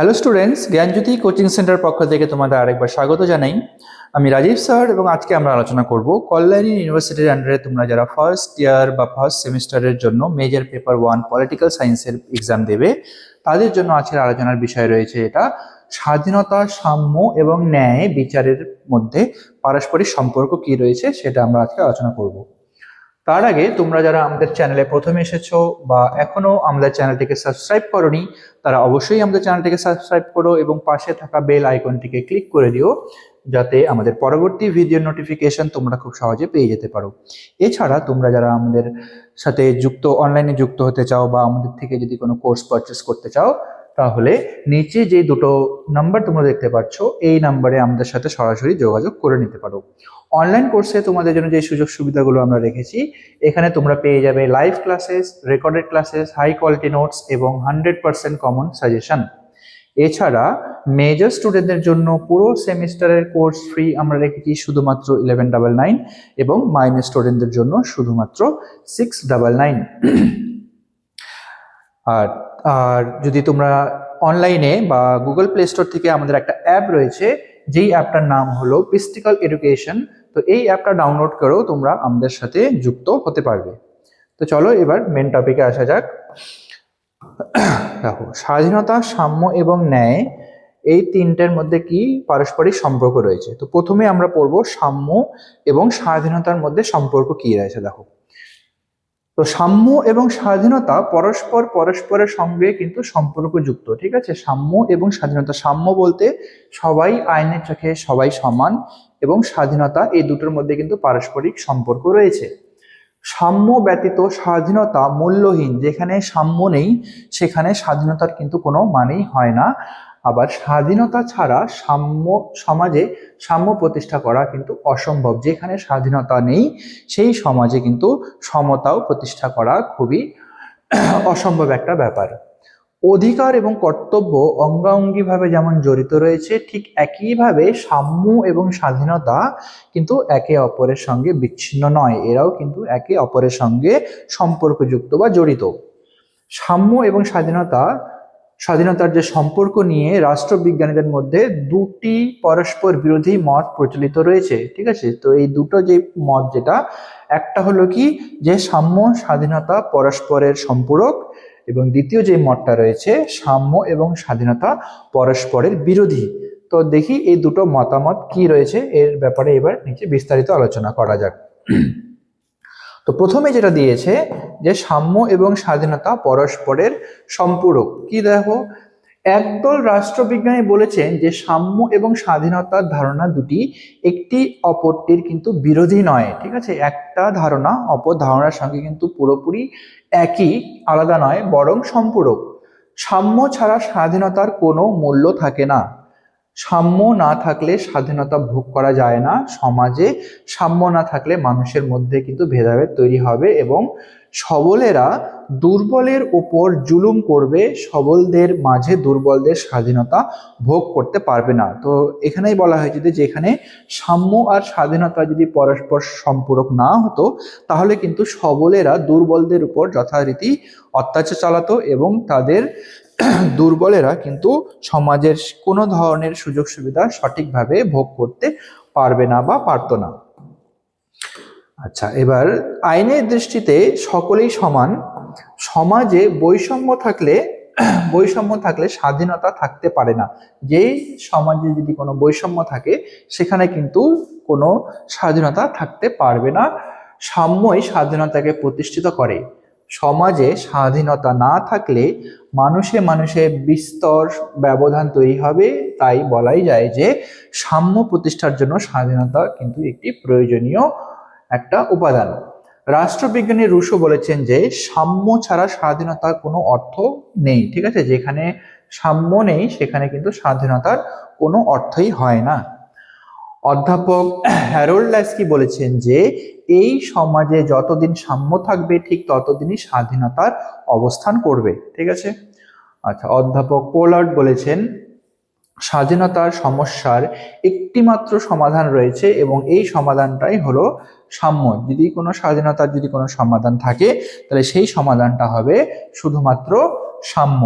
Hello students Gyanjyoti coaching centre পক্ষ থেকে তোমাদের আরেকবার স্বাগত জানাই। আমি রাজীব স্যার এবং আজকে আমরা আলোচনা করব কল্যাণী ইউনিভার্সিটির আন্ডারে তোমরা যারা ফার্স্ট ইয়ার বা ফার্স্ট সেমিস্টারের জন্য মেজর পেপার ওয়ান পলিটিক্যাল সায়েন্সের এক্সাম দেবে, তাদের জন্য আজকের আলোচনার বিষয় রয়েছে এটা, স্বাধীনতা, সাম্য এবং ন্যায় বিচারের মধ্যে পারস্পরিক সম্পর্ক কি রয়েছে সেটা আমরা আজকে আলোচনা করব। তার আগে তোমরা যারা আমাদের চ্যানেলে প্রথমে এসেছ বা এখনও আমাদের চ্যানেলটিকে সাবস্ক্রাইব করনি, তারা অবশ্যই আমাদের চ্যানেলটিকে সাবস্ক্রাইব করো এবং পাশে থাকা বেল আইকনটিকে ক্লিক করে দিও, যাতে আমাদের পরবর্তী ভিডিও নোটিফিকেশন তোমরা খুব সহজে পেয়ে যেতে পারো। এছাড়া তোমরা যারা আমাদের সাথে যুক্ত অনলাইনে যুক্ত হতে চাও বা আমাদের থেকে যদি কোনো কোর্স পারচেস করতে চাও তাহলে নিচে যে দুটো নাম্বার তোমরা দেখতে পাচ্ছ, এই নাম্বারে আমাদের সাথে সরাসরি যোগাযোগ করে নিতে পারো। অনলাইন কোর্সে তোমাদের জন্য যে সুযোগ সুবিধাগুলো আমরা রেখেছি, এখানে তোমরা পেয়ে যাবে live classes recorded classes high quality notes এবং হান্ড্রেড পার্সেন্ট কমন সাজেশন এছাড়া মেজর স্টুডেন্টদের জন্য পুরো সেমিস্টারের কোর্স ফ্রি আমরা রেখেছি শুধুমাত্র ইলেভেন ডাবল নাইন এবং মাইনর স্টুডেন্টদের জন্য শুধুমাত্র সিক্স ডাবল নাইন আর আর যদি তোমরা অনলাইনে বা গুগল প্লে স্টোর থেকে আমাদের একটা অ্যাপ রয়েছে, যেই অ্যাপটার নাম হলো পিস্টিক্যাল এডুকেশন তো এই অ্যাপটা ডাউনলোড করেও তোমরা আমাদের সাথে যুক্ত হতে পারবে। তো চলো এবার মেন টপিকে আসা যাক। দেখো, স্বাধীনতা, সাম্য এবং ন্যায়, এই তিনটের মধ্যে কি পারস্পরিক সম্পর্ক রয়েছে? তো প্রথমে আমরা পড়ব সাম্য এবং স্বাধীনতার মধ্যে সম্পর্ক কি রয়েছে, দেখো। তো সাম্য এবং স্বাধীনতা পরস্পর পরস্পরের সঙ্গে কিন্তু সম্পর্কযুক্ত, ঠিক আছে? সাম্য এবং স্বাধীনতা, সাম্য বলতে সবাই আইনের চোখে সবাই সমান এবং স্বাধীনতা এই দুটোর মধ্যে কিন্তু পারস্পরিক সম্পর্ক রয়েছে। সাম্য ব্যতীত স্বাধীনতা মূল্যহীন, যেখানে সাম্য নেই, সেখানে স্বাধীনতার কিন্তু কোনো মানেই হয় না। আবার স্বাধীনতা ছাড়া সাম্য, সমাজে সাম্য প্রতিষ্ঠা করা কিন্তু অসম্ভব। যেখানে স্বাধীনতা নেই, সেই সমাজে কিন্তু সমতাও প্রতিষ্ঠা করা খুবই অসম্ভব একটা ব্যাপার। অধিকার এবং কর্তব্য অঙ্গাঙ্গিভাবে যেমন জড়িত রয়েছে, ঠিক একইভাবে সাম্য এবং স্বাধীনতা কিন্তু একে অপরের সঙ্গে বিচ্ছিন্ন নয়। এরাও কিন্তু একে অপরের সঙ্গে সম্পর্কযুক্ত বা জড়িত। সাম্য এবং স্বাধীনতা স্বাধীনতার যে সম্পর্ক নিয়ে রাষ্ট্রবিজ্ঞানীদের মধ্যে দুটি পরস্পর বিরোধী মত প্রচলিত রয়েছে, ঠিক আছে? তো এই দুটো যে মত যেটা, একটা হলো কি যে সাম্য, স্বাধীনতা, পরস্পরের সম্পূরক, এবং দ্বিতীয় যে মতটা রয়েছে, সাম্য এবং স্বাধীনতা, পরস্পরের বিরোধী। তো দেখি এই দুটো মতামত কি রয়েছে, এর ব্যাপারে এবার নিচে বিস্তারিত আলোচনা করা যাক। তো প্রথমে যেটা দিয়েছে যে সাম্য এবং স্বাধীনতা পরস্পরের সম্পূরক। কি দেখো? একদল রাষ্ট্রবিজ্ঞানী বলেছেন যে সাম্য এবং স্বাধীনতার ধারণা দুটি একটি অপরটির কিন্তু বিরোধী নয়, ঠিক আছে? একটা ধারণা, অপর ধারণার সঙ্গে কিন্তু পুরোপুরি একই, আলাদা নয়, বরং সম্পূরক। সাম্য ছাড়া স্বাধীনতার কোনো মূল্য থাকে না। সাম্য না থাকলে স্বাধীনতা ভোগ করা যায় না। সমাজে সাম্য না থাকলে মানুষের মধ্যে কিন্তু ভেদাভেদ তৈরি হবে এবং সবলেরা দুর্বলের ওপর জুলুম করবে, সবলদের মাঝে দুর্বলদের স্বাধীনতা ভোগ করতে পারবে না। তো এখানেই বলা হয়েছে যে, যেখানে সাম্য আর স্বাধীনতা যদি পরস্পর সম্পূরক না হতো, তাহলে কিন্তু সবলেরা দুর্বলদের উপর যথারীতি অত্যাচার চালাতো এবং তাদের দুর্বলেরা কিন্তু সমাজের কোনো ধরনের সুযোগ সুবিধা সঠিকভাবে ভোগ করতে পারবে না বা পারতো না। আচ্ছা এবার আইনের দৃষ্টিতে সকলেই সমান। সমাজে বৈষম্য থাকলে বৈষম্য থাকলে স্বাধীনতা থাকতে পারে না। যেই সমাজে যদি কোনো বৈষম্য থাকে, সেখানে কিন্তু কোনো স্বাধীনতা থাকতে পারবে না। সাম্যই স্বাধীনতাকে প্রতিষ্ঠিত করে। সমাজে স্বাধীনতা না থাকলে মানুষে মানুষে বিস্তর ব্যবধান তৈরি হবে। তাই বলাই যায় যে সাম্য প্রতিষ্ঠার জন্য স্বাধীনতা কিন্তু একটি প্রয়োজনীয় একটা উপাদান। রাষ্ট্রবিজ্ঞানী রুশো বলেছেন যে সাম্য ছাড়া স্বাধীনতার কোনো অর্থ নেই, ঠিক আছে? যেখানে সাম্য নেই, সেখানে কিন্তু স্বাধীনতার কোনো অর্থই হয় না। অধ্যাপক হ্যারোল্ড ল্যাস্কি বলেছেন যে, এই সমাজে যতদিন সাম্য থাকবে, ঠিক ততদিনই স্বাধীনতার অবস্থান করবে। ঠিক আছে? আচ্ছা অধ্যাপক পোলার্ড বলেছেন, স্বাধীনতার সমস্যার একটিমাত্র সমাধান রয়েছে এবং এই সমাধানটাই হলো সাম্য। যদি কোনো স্বাধীনতার যদি কোনো সমাধান থাকে, তাহলে সেই সমাধানটা হবে শুধুমাত্র সাম্য।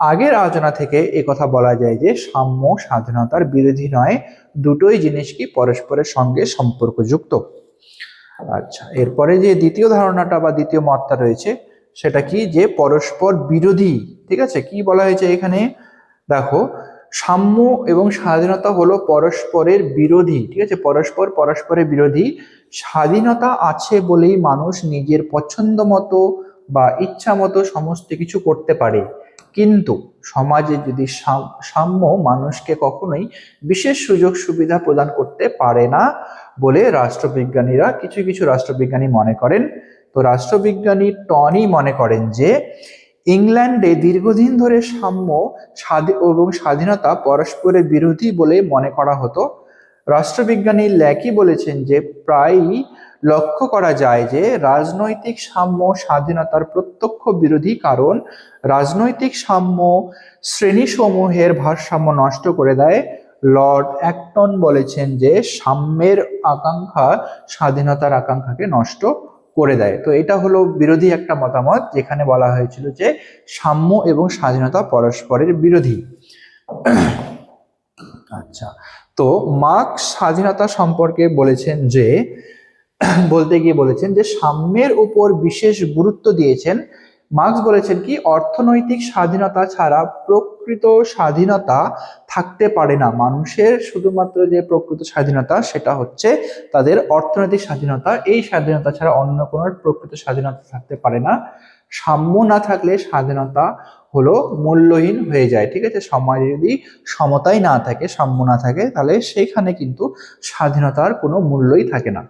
আগের আলোচনা থেকে এ কথা বলা যায় যে সাম্য স্বাধীনতার বিরোধী নয়, দুটোই জিনিস কি পরস্পরের সঙ্গে সম্পর্কযুক্ত। আচ্ছা এরপরে যে দ্বিতীয় ধারণাটা বা দ্বিতীয় মতটা রয়েছে, সেটা কি যে পরস্পর বিরোধী, ঠিক আছে? কি বলা হয়েছে এখানে? দেখো, সাম্য এবং স্বাধীনতা হলো পরস্পরের বিরোধী, ঠিক আছে? পরস্পর পরস্পরের বিরোধী। স্বাধীনতা আছে বলেই মানুষ নিজের পছন্দ মতো বা ইচ্ছা মতো সমস্ত কিছু করতে পারে। কিন্তু সমাজে যদি সাম- সাম্য মানুষকে কখনোই বিশেষ সুযোগ সুবিধা প্রদান করতে পারে না বলে রাষ্ট্রবিজ্ঞানীরা কিছু কিছু রাষ্ট্রবিজ্ঞানী মনে করেন। তো রাষ্ট্রবিজ্ঞানী টনি মনে করেন যে, ইংল্যান্ডে দীর্ঘদিন ধরে সাম্য এবং স্বাধীনতা পরস্পরের বিরোধী বলে মনে করা হতো। রাষ্ট্রবিজ্ঞানী ল্যাকি বলেছেন যে, প্রায়ই লক্ষ্য করা যায় যে রাজনৈতিক সাম্য স্বাধীনতার প্রত্যক্ষ বিরোধী কারণ রাজনৈতিক সাম্য শ্রেণীসমূহের ভারসাম্য নষ্ট করে দেয়। লর্ড অ্যাক্টন বলেছেন যে সাম্যের আকাঙ্ক্ষা স্বাধীনতার আকাঙ্ক্ষাকে নষ্ট করে দেয়। তো এটা হলো বিরোধী একটা মতামত যেখানে বলা হয়েছিল যে সাম্য এবং স্বাধীনতা পরস্পরের বিরোধী। আচ্ছা তো মার্কস স্বাধীনতা সম্পর্কে বলেছেন যে বলতে গিয়ে বলেছেন যে সাম্যের উপর বিশেষ গুরুত্ব দিয়েছেন। মার্কস বলেছেন কি, অর্থনৈতিক স্বাধীনতা ছাড়া প্রকৃত স্বাধীনতা থাকতে পারে না। মানুষের শুধুমাত্র যে প্রকৃত স্বাধীনতা, সেটা হচ্ছে তাদের অর্থনৈতিক স্বাধীনতা। এই স্বাধীনতা ছাড়া অন্য কোনো প্রকৃত স্বাধীনতা থাকতে পারে না। সাম্য না থাকলে স্বাধীনতা হলো মূল্যহীন হয়ে যায়, ঠিক আছে? সমাজে যদি সমতাই না থাকে, সাম্য না থাকে, তাহলে সেইখানে কিন্তু স্বাধীনতার কোনো মূল্যই থাকে না।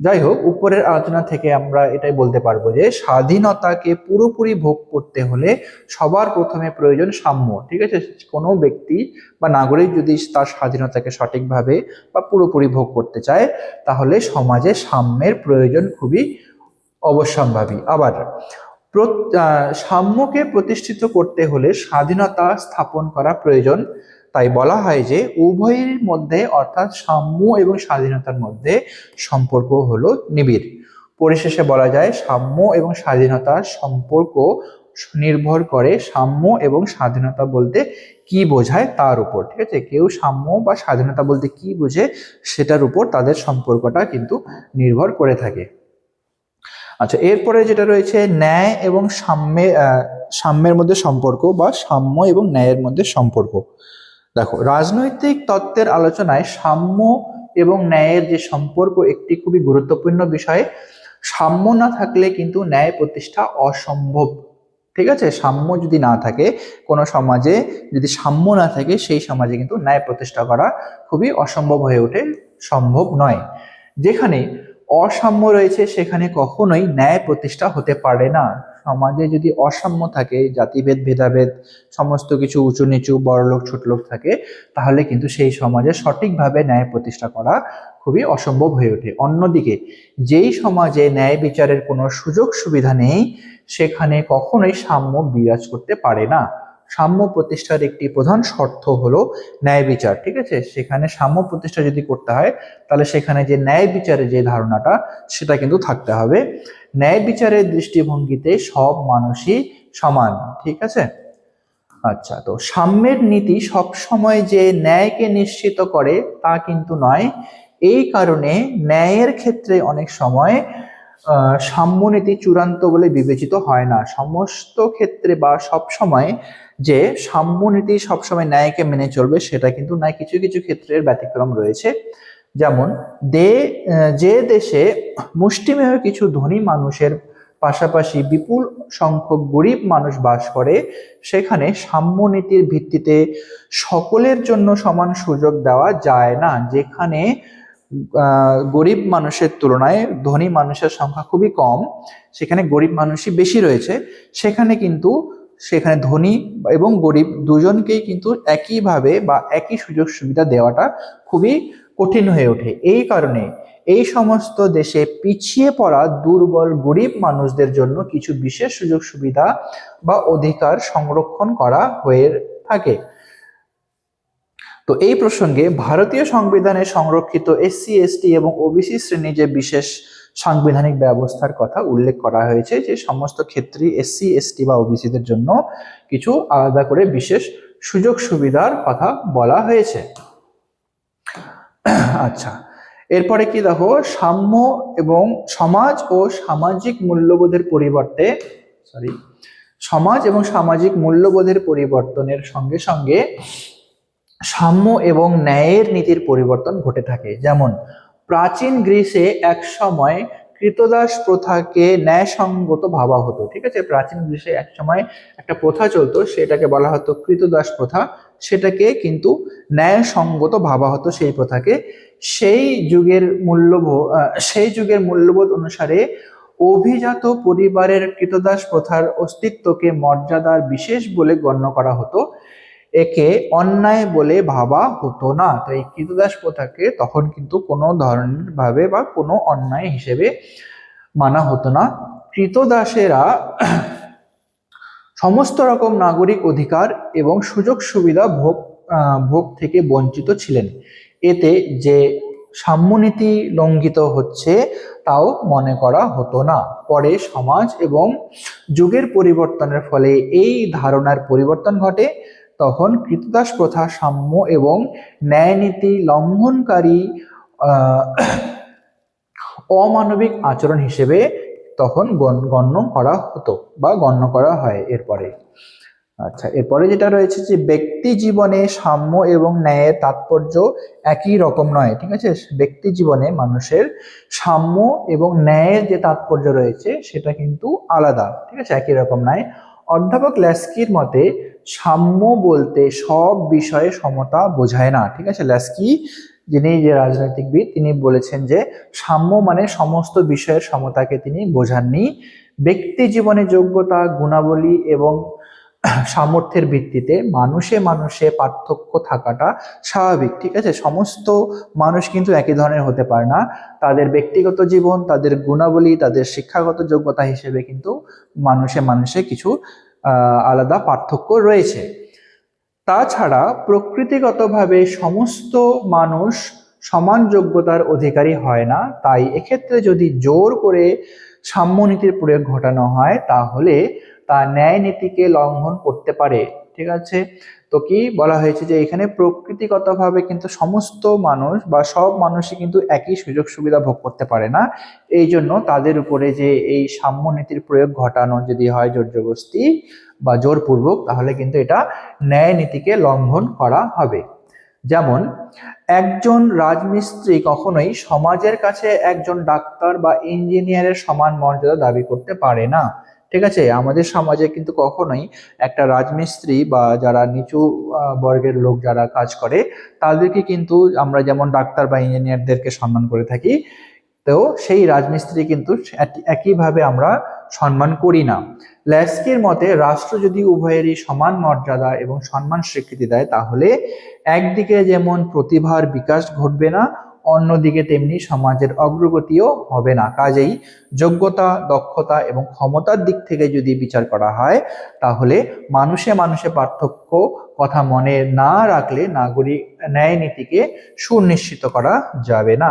যাই হোক উপরের আলোচনা থেকে আমরা এটাই বলতে পারব যে স্বাধীনতাকে পুরোপুরি ভোগ করতে হলে সবার প্রথমে প্রয়োজন সাম্য, ঠিক আছে? কোনো ব্যক্তি বা নাগরিক যদি তার স্বাধীনতাকে সঠিকভাবে বা পুরোপুরি ভোগ করতে চায়, তাহলে সমাজে সাম্যের প্রয়োজন খুবই অবশ্যম্ভাবী। আবার সাম্যকে প্রতিষ্ঠিত করতে হলে স্বাধীনতা স্থাপন করা প্রয়োজন। তাই বলা হয় যে, উভয়ের মধ্যে, অর্থাৎ সাম্য এবং স্বাধীনতার মধ্যে সম্পর্ক হলো নিবিড়। পরিশেষে বলা যায়, সাম্য এবং স্বাধীনতার সম্পর্ক নির্ভর করে সাম্য এবং স্বাধীনতা বলতে কি বোঝায় তার উপর, ঠিক আছে? কেউ সাম্য বা স্বাধীনতা বলতে কি বোঝে সেটার উপর তাদের সম্পর্কটা কিন্তু নির্ভর করে থাকে। আচ্ছা এরপরে যেটা রয়েছে, ন্যায় এবং সাম্যে সাম্যের মধ্যে সম্পর্ক বা সাম্য এবং ন্যায়ের মধ্যে সম্পর্ক। দেখো, রাজনৈতিক তত্ত্বের আলোচনায় সাম্য এবং ন্যায়ের যে সম্পর্ক একটি খুবই গুরুত্বপূর্ণ বিষয়। সাম্য না থাকলে কিন্তু ন্যায় প্রতিষ্ঠা অসম্ভব। ঠিক আছে? সাম্য যদি না থাকে, কোনো সমাজে যদি সাম্য না থাকে, সেই সমাজে কিন্তু ন্যায় প্রতিষ্ঠা করা খুবই অসম্ভব হয়ে ওঠে, সম্ভব নয়। যেখানে অসাম্য রয়েছে, সেখানে কখনোই ন্যায় প্রতিষ্ঠা হতে পারে না। সমাজে যদি অসাম্য থাকে, জাতিভেদ, ভেদাভেদ, সমস্ত কিছু উঁচু নিচু, বড়লোক, ছোটলোক থাকে, তাহলে কিন্তু সেই সমাজে সঠিকভাবে ন্যায় প্রতিষ্ঠা করা খুবই অসম্ভব হয়ে ওঠে। অন্যদিকে, যেই সমাজে ন্যায় বিচারের কোনো সুযোগ সুবিধা নেই, সেখানে কখনোই সাম্য বিরাজ করতে পারে না। সাম্য প্রতিষ্ঠার একটি প্রধান শর্ত হলো ন্যায় বিচার, ঠিক আছে? সেখানে সাম্য প্রতিষ্ঠা যদি করতে হয়, তাহলে সেখানে যে ন্যায় বিচারের যে ধারণাটা, সেটা কিন্তু থাকতে হবে। ন্যায় বিচারের দৃষ্টিভঙ্গিতে সব মানুষই সমান, ঠিক আছে? আচ্ছা তো সাম্যের নীতি সব সময় যে ন্যায়কে নিশ্চিত করে, তা কিন্তু নয়। এই কারণে ন্যায়ের ক্ষেত্রে অনেক সময় সাম্যনীতি চূড়ান্ত বলে বিবেচিত হয় না। সমস্ত ক্ষেত্রে বা সব সময় যে সাম্যনীতি সবসময় ন্যায়কে মেনে চলবে, সেটা কিন্তু নয় কিছু কিছু ক্ষেত্রের ব্যতিক্রম রয়েছে। যেমন, দে যে দেশে মুষ্টিমেয় কিছু ধনী মানুষের পাশাপাশি বিপুল সংখ্যক গরিব মানুষ বাস করে, সেখানে সাম্যনীতির ভিত্তিতে সকলের জন্য সমান সুযোগ দেওয়া যায় না। যেখানে গরিব মানুষের তুলনায় ধনী মানুষের সংখ্যা খুবই কম, সেখানে গরিব মানুষই বেশি রয়েছে, সেখানে কিন্তু সেখানে ধনী এবং গরিব দুজনকেই কিন্তু একইভাবে বা একই সুযোগ সুবিধা দেওয়াটা খুবই কঠিন হয়ে ওঠে। এই কারণে এই সমস্ত দেশে পিছিয়ে পড়া দুর্বল গরিব মানুষদের জন্য কিছু বিশেষ সুযোগ সুবিধা বা অধিকার সংরক্ষণ করা হয়ে থাকে। তো এই প্রসঙ্গে ভারতীয় সংবিধানে সংরক্ষিত এসসি, এসটি এবং ওবিসি শ্রেণি যে বিশেষ সাংবিধানিক ব্যবস্থার কথা উল্লেখ করা হয়েছে যে সমস্ত ক্ষেত্রেই এসসি, এসটি বা ওবিসিদের জন্য কিছু আলাদা করে বিশেষ সুযোগ সুবিধার কথা বলা হয়েছে। আচ্ছা এরপরে কি দেখো? সাম্য এবং সমাজ ও সামাজিক মূল্যবোধের পরিবর্তে সরি সমাজ এবং সামাজিক মূল্যবোধের পরিবর্তনের সঙ্গে সঙ্গে সাম্য এবং ন্যায়ের নীতির পরিবর্তন ঘটে থাকে। যেমন, প্রাচীন গ্রিসে এক সময় কৃতদাস প্রথাকে ন্যায়সঙ্গত ভাবা হতো, ঠিক আছে? প্রাচীন গ্রিসে এক সময় একটা প্রথা চলতো, সেটাকে বলা হতো কৃতদাস প্রথা। সেটাকে কিন্তু ন্যায়সঙ্গত ভাবা হতো সেই প্রথাকে। সেই যুগের মূল্যবোধ সেই যুগের মূল্যবোধ অনুসারে অভিজাত পরিবারের কৃতদাস প্রথার অস্তিত্বকে মর্যাদার বিশেষ বলে গণ্য করা হতো। একে অন্যায় বলে ভাবা হতো না। তো এই কৃতদাস প্রথাকে তখন কিন্তু কোনো ধরনের ভাবে বা কোনো অন্যায় হিসেবে মানা হতো না। কৃতদাসেরা সমস্ত রকম নাগরিক অধিকার এবং সুযোগ সুবিধা ভোগ ভোগ থেকে বঞ্চিত ছিলেন। এতে যে সাম্যনীতি লঙ্ঘিত হচ্ছে তাও মনে করা হতো না। পরে সমাজ এবং যুগের পরিবর্তনের ফলে এই ধারণার পরিবর্তন ঘটে। তখন কৃতদাস প্রথা সাম্য এবং ন্যায়নীতি লঙ্ঘনকারী অমানবিক আচরণ হিসেবে তখন গণ- গণ্য করা হতো বা গণ্য করা হয় এরপরে। আচ্ছা এরপরে যেটা রয়েছে যে ব্যক্তি জীবনে সাম্য এবং ন্যায়ের তাৎপর্য একই রকম নয়, ঠিক আছে? ব্যক্তি জীবনে মানুষের সাম্য এবং ন্যায়ের যে তাৎপর্য রয়েছে সেটা কিন্তু আলাদা, ঠিক আছে? একই রকম নয়। অধ্যাপক ল্যাস্কির মতে, সাম্য বলতে সব বিষয়ে সমতা বোঝায় না। ঠিক আছে? ল্যাস্কি, যিনি যে রাজনৈতিকবিদ, তিনি বলেছেন যে সাম্য মানে সমস্ত বিষয়ের সমতাকে তিনি বোঝাননি। ব্যক্তি জীবনে যোগ্যতা, গুণাবলী এবং সামর্থ্যের ভিত্তিতে মানুষে মানুষে পার্থক্য থাকাটা স্বাভাবিক, ঠিক আছে? সমস্ত মানুষ কিন্তু একই ধরনের হতে পারে না। তাদের ব্যক্তিগত জীবন, তাদের গুণাবলী, তাদের শিক্ষাগত যোগ্যতা হিসেবে কিন্তু মানুষে মানুষে কিছু আলাদা পার্থক্য রয়েছে। তাছাড়া প্রকৃতিগতভাবে সমস্ত মানুষ সমান যোগ্যতার অধিকারী হয় না। তাই এক্ষেত্রে যদি জোর করে সাম্যনীতির প্রয়োগ ঘটানো হয়, তাহলে তা ন্যায় নীতিকে লঙ্ঘন করতে পারে, ঠিক আছে? তো কি বলা হয়েছে যে এখানে প্রকৃতিগতভাবে কিন্তু সমস্ত মানুষ বা সব মানুষই কিন্তু একই সুযোগ সুবিধা ভোগ করতে পারে না। এই জন্য তাদের উপরে যে এই সাম্য নীতির প্রয়োগ ঘটানো যদি হয় জোর জবস্তি বা জোরপূর্বক, তাহলে কিন্তু এটা ন্যায় নীতিকে লঙ্ঘন করা হবে। যেমন, একজন রাজমিস্ত্রি কখনোই সমাজের কাছে একজন ডাক্তার বা ইঞ্জিনিয়ারের সমান মর্যাদা দাবি করতে পারে না। ঠিক আছে? আমাদের সমাজে কিন্তু কখনোই একটা রাজমিস্ত্রি বা যারা নিচু বর্গের লোক যারা কাজ করে, তাদেরকে কিন্তু আমরা যেমন ডাক্তার বা ইঞ্জিনিয়ারদেরকে সম্মান করে থাকি, তো সেই রাজমিস্ত্রি কিন্তু এক- একইভাবে আমরা সম্মান করি না। ল্যাস্কির মতে, রাষ্ট্র যদি উভয়েরই সমান মর্যাদা এবং সম্মান স্বীকৃতি দেয়, তাহলে একদিকে যেমন প্রতিভার বিকাশ ঘটবে না অন্যদিকে তেমনি সমাজের অগ্রগতিও হবে না। কাজেই যোগ্যতা, দক্ষতা এবং ক্ষমতার দিক থেকে যদি বিচার করা হয়, তাহলে মানুষে মানুষে পার্থক্য কথা মনে না রাখলে নাগরিক ন্যায় নীতিকে সুনিশ্চিত করা যাবে না।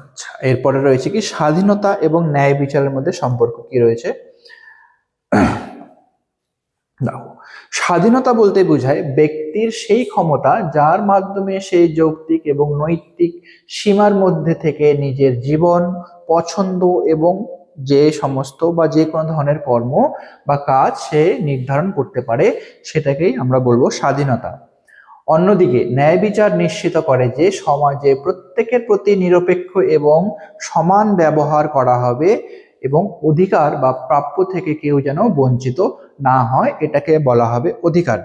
আচ্ছা এরপরে রয়েছে কি, স্বাধীনতা এবং ন্যায় বিচারের মধ্যে সম্পর্ক কি রয়েছে? দেখো স্বাধীনতা বলতে বোঝায় ব্যক্তির সেই ক্ষমতা যার মাধ্যমে সে যৌক্তিক এবং নৈতিক সীমার মধ্যে থেকে নিজের জীবন, পছন্দ এবং যে সমস্ত বা যে কোনো ধরনের কর্ম বা কাজ সে নির্ধারণ করতে পারে, সেটাকেই আমরা বলব স্বাধীনতা। অন্যদিকে ন্যায় বিচার নিশ্চিত করে যে সমাজে প্রত্যেকের প্রতি নিরপেক্ষ এবং সমান ব্যবহার করা হবে এবং অধিকার বা প্রাপ্য থেকে কেউ যেন বঞ্চিত না হয় এটাকে বলা হবে অধিকার।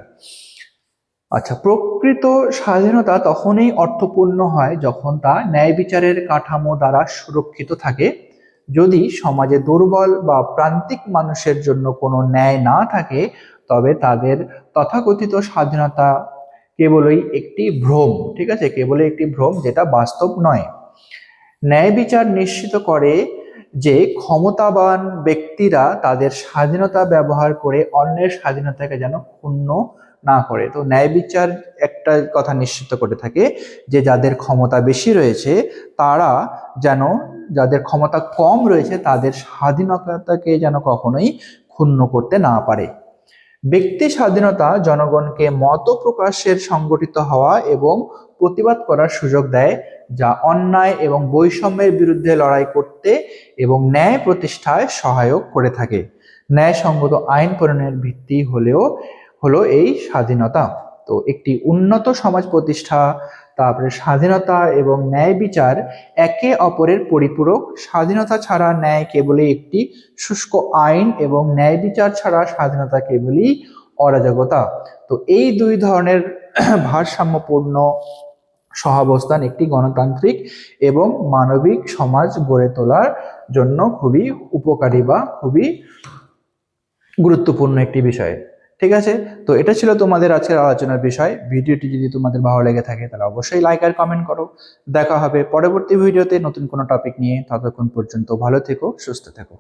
আচ্ছা প্রকৃত স্বাধীনতা তখনই অর্থপূর্ণ হয় যখন তা ন্যায় বিচারের কাঠামো দ্বারা সুরক্ষিত থাকে। যদি সমাজে দুর্বল বা প্রান্তিক মানুষের জন্য কোনো ন্যায় না থাকে, তবে তাদের তথাকথিত স্বাধীনতা কেবলই একটি ভ্রম, ঠিক আছে? কেবলই একটি ভ্রম যেটা বাস্তব নয়। ন্যায় বিচার নিশ্চিত করে যে ক্ষমতাবান ব্যক্তিরা তাদের স্বাধীনতা ব্যবহার করে অন্যের স্বাধীনতাকে যেন ক্ষুণ্ণ না করে। তো ন্যায় বিচার একটা কথা নিশ্চিত করে থাকে যে যাদের ক্ষমতা বেশি রয়েছে, তারা যেন যাদের ক্ষমতা কম রয়েছে, তাদের স্বাধীনতাকে যেন কখনোই ক্ষুণ্ণ করতে না পারে। ব্যক্তি স্বাধীনতা জনগণকে মত প্রকাশের সংগঠিত হওয়া এবং প্রতিবাদ করার সুযোগ দেয় যা অন্যায় এবং বৈষম্যের বিরুদ্ধে লড়াই করতে এবং ন্যায় প্রতিষ্ঠায় সহায়ক করে থাকে। ন্যায়সঙ্গত আইন প্রণয়নের ভিত্তি হলেও, হলো এই স্বাধীনতা। তো একটি উন্নত সমাজ প্রতিষ্ঠা, তারপরে স্বাধীনতা এবং ন্যায় বিচার একে অপরের পরিপূরক। স্বাধীনতা ছাড়া ন্যায় কেবলই একটি শুষ্ক আইন এবং ন্যায় বিচার ছাড়া স্বাধীনতা কেবলই অরাজকতা। তো এই দুই ধরনের ভারসাম্যপূর্ণ সহাবস্থান একটি গণতান্ত্রিক এবং মানবিক সমাজ গড়ে তোলার জন্য খুবই উপকারী বা খুবই গুরুত্বপূর্ণ একটি বিষয়। ঠিক আছে? তো এটা ছিল তোমাদের আজকের আলোচনার বিষয়। ভিডিওটি যদি তোমাদের ভালো লেগে থাকে, তাহলে অবশ্যই লাইক আর কমেন্ট করো। দেখা হবে পরবর্তী ভিডিওতে নতুন কোনো টপিক নিয়ে। ততক্ষণ পর্যন্ত ভালো থেকো, সুস্থ থেকো।